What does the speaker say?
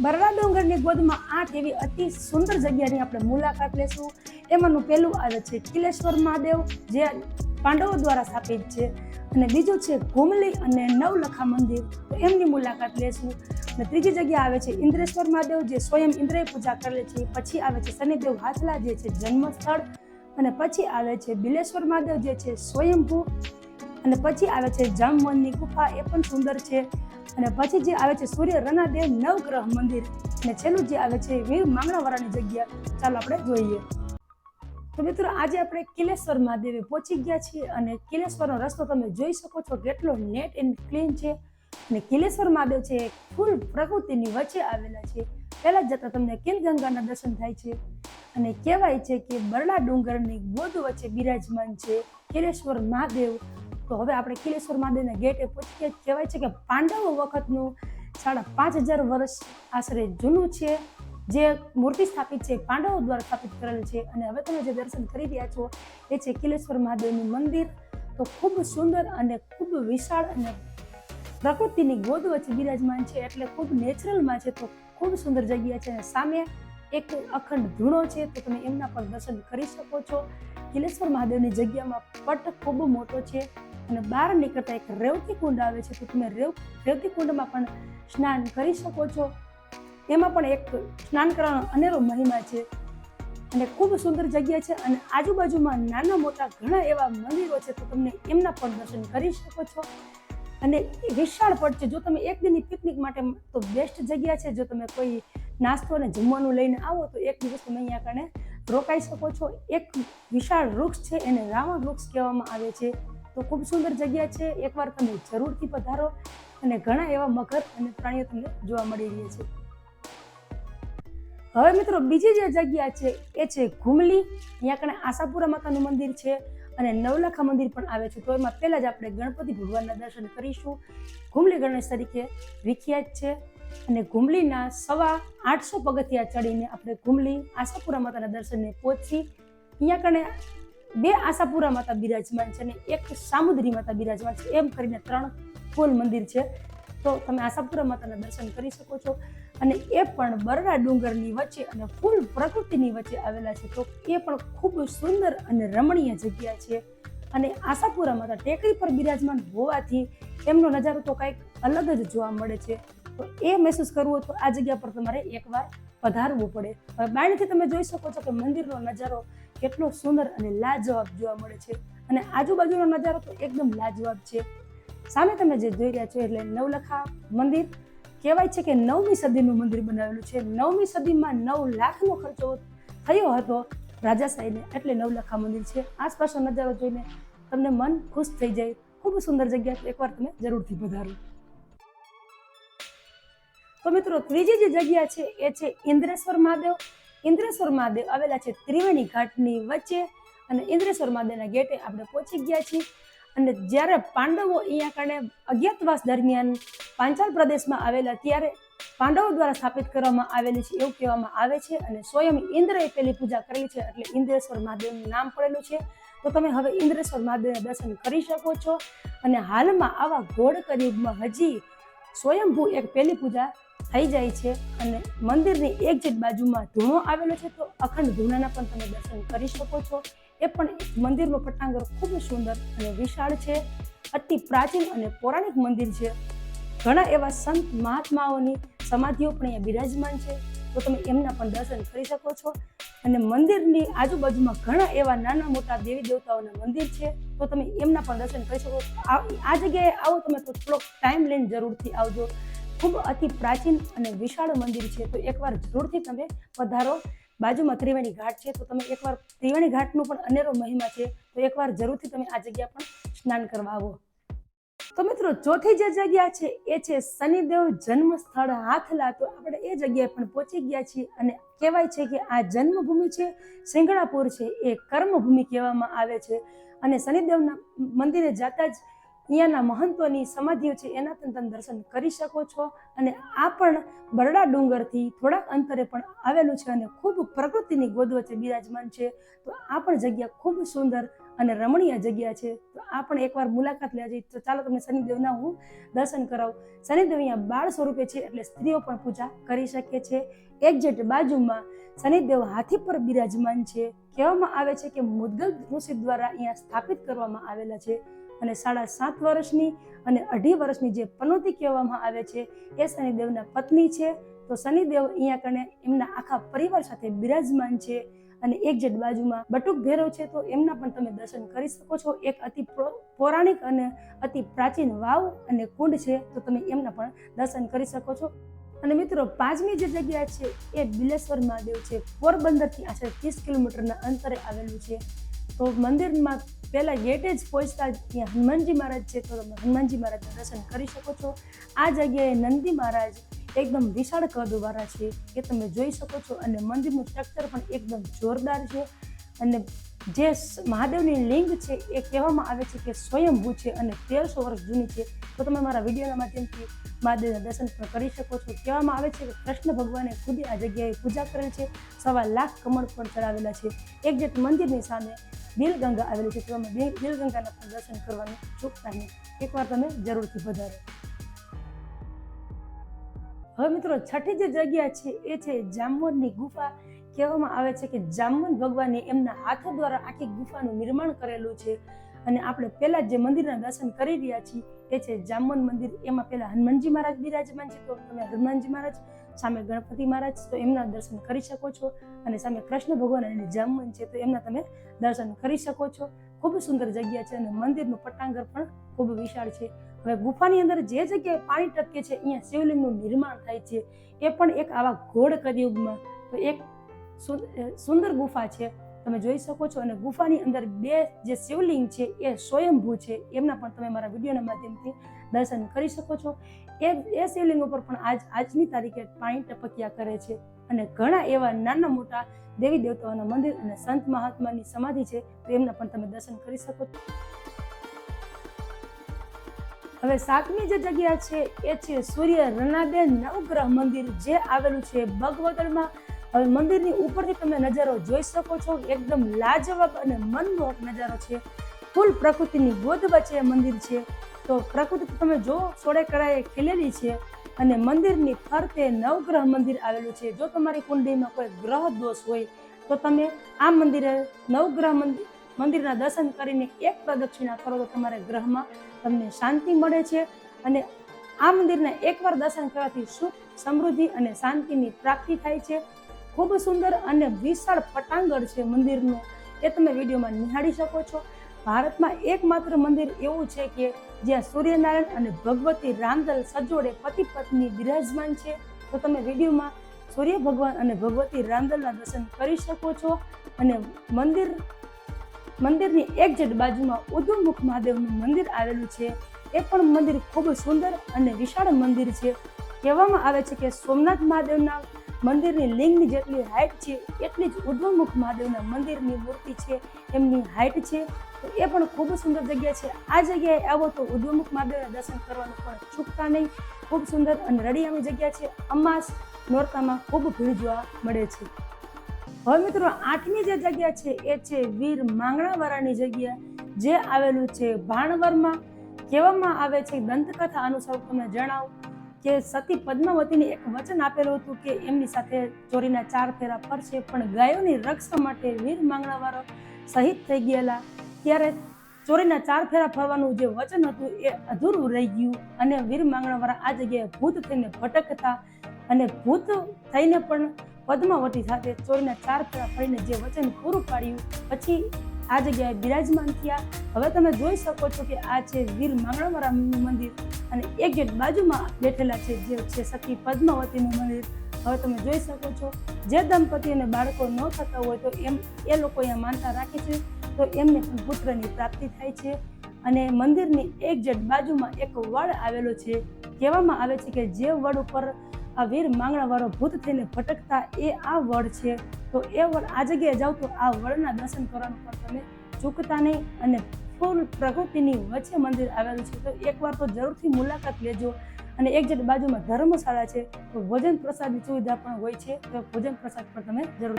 બરડા ડુંગરની ગોદમાં આઠ એવી અતિ સુંદર જગ્યાની આપણે મુલાકાત લેશું. એમાંનું પહેલું આવે છે કિલેશ્વર મહાદેવ, જે પાંડવો દ્વારા સ્થાપિત છે. અને બીજું છે ઘુમલી અને નવલખા મંદિર, તો એમની મુલાકાત લેશું. અને ત્રીજી જગ્યા આવે છે ઇન્દ્રેશ્વર મહાદેવ, જે સ્વયં ઇન્દ્રએ પૂજા કરે છે. પછી આવે છે શનિદેવ હાથલા, જે છે જન્મસ્થળ. અને પછી આવે છે બિલેશ્વર મહાદેવ, જે છે સ્વયંભૂ. અને પછી આવે છે જામવનની ગુફા, એ પણ સુંદર છે. અને પછી જે આવે છે સૂર્ય રનાદેવ નવગ્રહ મંદિર અને છેલ્લું જે આવે છે વીર માંગણાવાળાની જગ્યા, ચાલો આપણે જોઈએ. તો મિત્રો, આજે આપણે કિલેશ્વર મહાદેવે પહોંચી ગયા છીએ અને કિલેશ્વરનો રસ્તો તમે જોઈ શકો છો કેટલો નેટ એન્ડ ક્લીન છે. અને કિલેશ્વર મહાદેવ છે ફૂલ પ્રકૃતિની વચ્ચે આવેલા છે. પહેલા જતા તમને કિલગંગાના દર્શન થાય છે? અને કહેવાય છે કે બરડા ડુંગરની ગોદ વચ્ચે બિરાજમાન છે કિલેશ્વર મહાદેવ. તો હવે આપણે કિલેશ્વર મહાદેવના ગેટે પહોંચી ગયા. કહેવાય છે કે પાંડવો વખતનું સાડા પાંચ હજાર વર્ષ આશરે જૂનું છે. જે મૂર્તિ સ્થાપિત છે, પાંડવો દ્વારા સ્થાપિત કરેલ છે. અને હવે તમે જે દર્શન કરી રહ્યા છો, એ છે કિલેશ્વર મહાદેવનું મંદિર. તો ખૂબ સુંદર અને ખૂબ વિશાળ અને પ્રકૃતિની ગોદ વચ્ચે બિરાજમાન છે. એટલે ખૂબ નેચરલમાં છે. તો ખૂબ સુંદર જગ્યા છે. અને સામે એક અખંડ ધૂણો છે, તો તમે એમના પણ દર્શન કરી શકો છો. કિલેશ્વર મહાદેવની જગ્યામાં પટ ખૂબ મોટો છે અને બહાર નીકળતા એક રેવતી કુંડ આવે છે, તો તમે રેવ, રેવતી કુંડમાં પણ સ્નાન કરી શકો છો. એમાં પણ એક સ્નાન કરવાનો અનેરો મહિમા છે અને ખૂબ સુંદર જગ્યા છે અને આજુબાજુમાં નાના મોટા ઘણા એવા મંદિરો છે, તો તમને એમના પણ દર્શન કરી શકો છો. અને વિશાળ પટ છે, જો તમે એક દિનની પિકનિક માટે, તો બેસ્ટ જગ્યા છે, જો તમે કોઈ નાસ્તો અને જમવાનું લઈને આવો તો એક દિવસ તમે અહીંયા કણે રોકાઈ શકો છો. એક વિશાળ વૃક્ષ છે એને રાવણ વૃક્ષ કહેવામાં આવે છે. તો ખૂબ સુંદર જગ્યા છે. એકવાર તમે જરૂરથી પધારો અને ઘણા એવા મગર અને પ્રાણીઓ તમને જોવા મળી રહ્યા છે. હવે મિત્રો બીજી જે જગ્યા છે એ છે ઘુમલી. અહીંયા કણે આશાપુરા માતાનું મંદિર છે. અને નવલખા મંદિર પણ આવે છે. તો એમાં પહેલાં જ આપણે ગણપતિ ભગવાનના દર્શન કરીશું. ઘુમલી ગણેશ તરીકે વિખ્યાત છે અને ઘુમલીના સવા આઠસો પગથિયા ચડીને આપણે ઘુમલી આશાપુરા માતાના દર્શનને પહોંચી અહીંયા કણે બે આશાપુરા માતા બિરાજમાન છે અને એક સામુદ્રી માતા બિરાજમાન છે. એમ કરીને ત્રણ ફૂલ મંદિર છે. તો તમે આશાપુરા માતાના દર્શન કરી શકો છો. અને એ પણ બરડા ડુંગરની વચ્ચે અને ફૂલ પ્રકૃતિની વચ્ચે આવેલા છે. તો એ પણ ખૂબ સુંદર અને રમણીય જગ્યા છે. અને આશાપુરા માતા ટેકરી પર બિરાજમાન હોવાથી એમનો નજારો તો કંઈક અલગ જ જોવા મળે છે. તો એ મહેસૂસ કરવું તો આ જગ્યા પર તમારે એકવાર પધારવું પડે. હવે બાયણથી તમે જોઈ શકો છો કે મંદિરનો નજારો કેટલો સુંદર અને લાજવાબ જોવા મળે છે. અને આજુબાજુનો નજારો તો એકદમ લાજવાબ છે. સામે તમે જે જોઈ રહ્યા છો એટલે નવલખા મંદિર, કહેવાય છે કે નવમી સદીનું મંદિર બનાવેલું છે. નવમી સદીમાં નવ લાખનો ખર્ચો થયો હતો રાજાશાહીને એટલે નવલખા મંદિર છે. આસપાસનો નજારો જોઈને તમને મન ખુશ થઈ જાય. ખૂબ સુંદર જગ્યા એકવાર તમે જરૂરથી પધારો. તો મિત્રો, ત્રીજી જે જગ્યા છે એ છે ઇન્દ્રેશ્વર મહાદેવ. ઇન્દ્રેશ્વર મહાદેવ આવેલા છે ત્રિવેણી ઘાટની વચ્ચે અને ઇન્દ્રેશ્વર મહાદેવના ગેટે આપણે પહોંચી ગયા છીએ. અને જ્યારે પાંડવો અહીંયા કારણે અજ્ઞાતવાસ દરમિયાન પાંચાલ પ્રદેશમાં આવેલા, ત્યારે પાંડવો દ્વારા સ્થાપિત કરવામાં આવેલી છે એવું કહેવામાં આવે છે અને સ્વયં ઇન્દ્રએ પેલી પૂજા કરેલી છે એટલે ઇન્દ્રેશ્વર મહાદેવનું નામ પડેલું છે. તો તમે હવે ઇન્દ્રેશ્વર મહાદેવના દર્શન કરી શકો છો અને હાલમાં આવા ગોળ કરીબમાં હજી સ્વયંભૂ એક પેલી પૂજા થઈ જાય છે અને મંદિરની એક જ બાજુમાં ધૂણો આવેલો છે. તો અખંડ ધૂણાના પણ તમે દર્શન કરી શકો છો. એ પણ મંદિરનું પટ્ટાંગર ખૂબ સુંદર અને વિશાળ છે. અતિ પ્રાચીન અને પૌરાણિક મંદિર છે. ઘણા એવા સંત, મહાત્માઓની સમાધિઓ પણ અહીંયા બિરાજમાન છે. તો તમે એમના પણ દર્શન કરી શકો છો. અને મંદિરની આજુબાજુમાં ઘણા એવા નાના મોટા દેવી દેવતાઓના મંદિર છે. તો તમે એમના પણ દર્શન કરી શકો આ જગ્યાએ આવો તમે તો થોડોક ટાઈમ લઈને જરૂરથી આવજો. ખૂબ અતિ પ્રાચીન અને વિશાળ મંદિર છે. તો એકવાર જરૂરથી તમે પધારો. બાજુમાં ત્રિવેણી ઘાટ છે, તો તમે એકવાર ત્રિવેણી ઘાટનું પણ અનેરો મહિમા છે, તો એકવાર જરૂરથી તમે આ જગ્યા પણ સ્નાન કરવા આવો. તો મિત્રો, ચોથી જે જગ્યા છે, એ છે શનિદેવ જન્મ સ્થળ હાથલા. તો આપણે એ જગ્યાએ પણ પહોંચી ગયા છીએ અને કહેવાય છે કે આ જન્મભૂમિ છે સિંગણાપુર છે, એ કર્મભૂમિ કહેવામાં આવે છે. અને શનિદેવના મંદિરે જતા જ અહીંયાના મહંતોની સમાધિઓ છે, એના પણ તમે દર્શન કરી શકો છો. અને આ પણ બરડા ડુંગરથી થોડાક અંતરે પણ આવેલું છે અને ખૂબ પ્રકૃતિની ગોદ વચ્ચે બિરાજમાન છે. તો આ પણ જગ્યા ખૂબ સુંદર અને રમણીય જગ્યા છે. તો આ પણ એકવાર મુલાકાત લેવા તો ચાલો તમને શનિદેવના હું દર્શન કરાવું. શનિદેવ અહીંયા બાળ સ્વરૂપે છે એટલે સ્ત્રીઓ પણ પૂજા કરી શકે છે. એક્ઝેટ બાજુમાં શનિદેવ હાથી પર બિરાજમાન છે. કહેવામાં આવે છે કે મુદગલ ઋષિ દ્વારા અહીંયા સ્થાપિત કરવામાં આવેલા છે. અને સાડા સાત વર્ષની અને અઢી વર્ષની જે પનોતી કહેવામાં આવે છે, એ શનિદેવના પત્ની છે. તો શનિદેવ અહીંયા કણે એમના આખા પરિવાર સાથે બિરાજમાન છે અને એક્ઝેક્ટ બાજુમાં બટુક ભેરવ છે. તો એમના પણ તમે દર્શન કરી શકો છો. એક અતિ પૌરાણિક અને અતિ પ્રાચીન વાવ અને કુંડ છે. તો તમે એમના પણ દર્શન કરી શકો છો. અને મિત્રો, પાંચમી જે જગ્યા છે, એ બિલેશ્વર મહાદેવ છે. પોરબંદરથી આશરે ત્રીસ કિલોમીટરના અંતરે આવેલું છે. તો મંદિરમાં પહેલાં ગેટે જ પહોંચતા ત્યાં હનુમાનજી મહારાજ છે, તો તમે હનુમાનજી મહારાજના દર્શન કરી શકો છો. આ જગ્યાએ નંદી મહારાજ એકદમ વિશાળ કદવાળા છે એ તમે જોઈ શકો છો અને મંદિરનું સ્ટ્રક્ચર પણ એકદમ જોરદાર છે. અને જે મહાદેવની લિંગ છે એ કહેવામાં આવે છે કે સ્વયંભૂ છે અને તેરસો વર્ષ જૂની છે. તો તમે મારા વિડીયોના માધ્યમથી મહાદેવના દર્શન પણ કરી શકો છો. કહેવામાં આવે છે કે કૃષ્ણ ભગવાને ખુદ આ જગ્યાએ પૂજા કરેલ છે. સવા લાખ કમળ પણ ચડાવેલા છે. એક્ઝેક્ટ મંદિરની સામે બિલગંગા આવેલી છે તમે બિલ પણ દર્શન કરવાની ચૂકતા એકવાર તમે જરૂરથી વધારો હવે મિત્રો, છઠ્ઠી જે જગ્યા છે, એ છે જામવનની ગુફા. કહેવામાં આવે છે કે જામવન ભગવાને એમના હાથો દ્વારા આખી ગુફાનું નિર્માણ કરેલું છે. અને આપણે પહેલા જે મંદિરના દર્શન કરી રહ્યા છીએ, એ છે જામવન મંદિર. એમાં પહેલા હનુમાનજી મહારાજ બિરાજમાન છે. તો તમે હનુમાનજી મહારાજ, સામે ગણપતિ મહારાજ, તો એમના દર્શન કરી શકો છો. અને સામે કૃષ્ણ ભગવાન અને જામવન છે, તો એમના તમે દર્શન કરી શકો છો. ખૂબ સુંદર જગ્યા છે અને મંદિરનું પટ્ટાંગર પણ ખૂબ વિશાળ છે. હવે ગુફાની અંદર જે જગ્યાએ પાણી ટપકે છે, અહીંયા શિવલિંગનું નિર્માણ થાય છે. એ પણ એક આવા ઘોડ કદયુગમાં તો એક સુંદર ગુફા છે. તમે જોઈ શકો છો અને ગુફાની અંદર બે જે શિવલિંગ છે એ સ્વયંભૂ છે. એમના પણ તમે મારા વિડીયોના માધ્યમથી દર્શન કરી શકો છો. એ એ શિવલિંગ ઉપર પણ આજ આજની તારીખે પાણી ટપક્યા કરે છે અને ઘણા એવા નાના મોટા દેવી દેવતાઓના મંદિર અને સંત મહાત્માની સમાધિ છે તો એમના પણ તમે દર્શન કરી શકો છો. હવે સાતમી જે જગ્યા છે એ છે સૂર્ય રણાબેન નવગ્રહ મંદિર જે આવેલું છે બગવગલમાં હવે મંદિરની ઉપરથી તમે નજારો જોઈ શકો છો. એકદમ લાજવાબ અને મનમોહક નજારો છે. ફૂલ પ્રકૃતિની ગોદ વચ્ચે મંદિર છે. તો પ્રકૃતિ તમે જો સોળે કળાએ ખીલેલી છે અને મંદિરની ફરતે નવગ્રહ મંદિર આવેલું છે. જો તમારી કુંડલીમાં કોઈ ગ્રહ દોષ હોય, તો તમે આ મંદિરે નવગ્રહ મંદિર મંદિરના દર્શન કરીને એક પ્રદક્ષિણા કરો તો તમારા ગ્રહમાં તમને શાંતિ મળે છે અને આ મંદિરના એકવાર દર્શન કરવાથી સુખ, સમૃદ્ધિ અને શાંતિની પ્રાપ્તિ થાય છે. ખૂબ સુંદર અને વિશાળ પટાંગણ છે મંદિરનું. એ તમે વિડીયોમાં નિહાળી શકો છો. ભારતમાં એકમાત્ર મંદિર એવું છે કે જ્યાં સૂર્યનારાયણ અને ભગવતી રામદલ સજોડે પતિ પત્ની બિરાજમાન છે. તો તમે વિડીયોમાં સૂર્ય ભગવાન અને ભગવતી રામદલના દર્શન કરી શકો છો અને મંદિર, મંદિરની એક્ઝેક્ટ બાજુમાં ઉદુમુખ મહાદેવનું મંદિર આવેલું છે. એ પણ મંદિર ખૂબ સુંદર અને વિશાળ મંદિર છે. કહેવામાં આવે છે કે સોમનાથ મહાદેવના મંદિરની લિંગની જેટલી હાઇટ છે, એટલી જ ઉદ્વમુખ મહાદેવના મંદિરની મૂર્તિ છે, એમની હાઇટ છે. તો એ પણ ખૂબ સુંદર જગ્યા છે. આ જગ્યાએ આવો તો ઉદ્વમુખ મહાદેવના દર્શન કરવાનું પણ ચૂકતા નહીં. ખૂબ સુંદર અને રળિયામણી જગ્યા છે. અમાસ નોરતામાં ખૂબ ભીડ જોવા મળે છે. હવે મિત્રો, આઠમી જે જગ્યા છે, એ છે વીર માંગણાવાળાની જગ્યા. જે આવેલું છે ભાણવરમાં. કહેવામાં આવે છે દંતકથા અનુસાર તમને જણાવું. કે સતી પદ્માવતીને એક વચન આપેલું હતું કે એમની સાથે ચોરીના ચાર ફેરા ફરશે, પણ ગાયોની રક્ષા માટે વીર માંગણાવાળો શહીદ થઈ ગયેલા. ત્યારે ચોરીના ચાર ફેરા ફરવાનું જે વચન હતું એ અધૂરું રહી ગયું અને વીર માંગણાવાળા આ જગ્યાએ ભૂત થઈને ભટકતા અને ભૂત થઈને પણ પદ્માવતી સાથે ચોરીના ચાર ફેરા ફરીને જે વચન પૂરું પાડ્યું, પછી આ જગ્યાએ બિરાજમાન થયા. હવે તમે જોઈ શકો છો કે આ છે વીર માંગણાવાળાનું મંદિર અને એક ગેટ બાજુમાં બેઠેલા છે જે છે સખી પદ્માવતીનું મંદિર. હવે તમે જોઈ શકો છો, જે દંપતી અને બાળકો ન થતા હોય તો એમ, એ લોકો અહીંયા માનતા રાખે છે. તો એમને પણ પુત્રની પ્રાપ્તિ થાય છે અને મંદિરની એક જેટ બાજુમાં એક વડ આવેલો છે. કહેવામાં આવે છે કે જે વડ ઉપર આ વીર માંગણાવાળો ભૂત થઈને ભટકતા એ આ વડ છે. તો એ વડ આ જગ્યાએ જાઓ તો આ વડના દર્શન કરવાનું પણ તમે ચૂકતા નહીં અને ફૂલ પ્રકૃતિની વચ્ચે મંદિર આવેલું છે. તો એકવાર તો જરૂરથી મુલાકાત લેજો અને એક જેટ બાજુમાં ધર્મશાળા છે. તો ભોજન પ્રસાદની સુવિધા પણ હોય છે. તો ભોજન પ્રસાદ પણ તમે જરૂર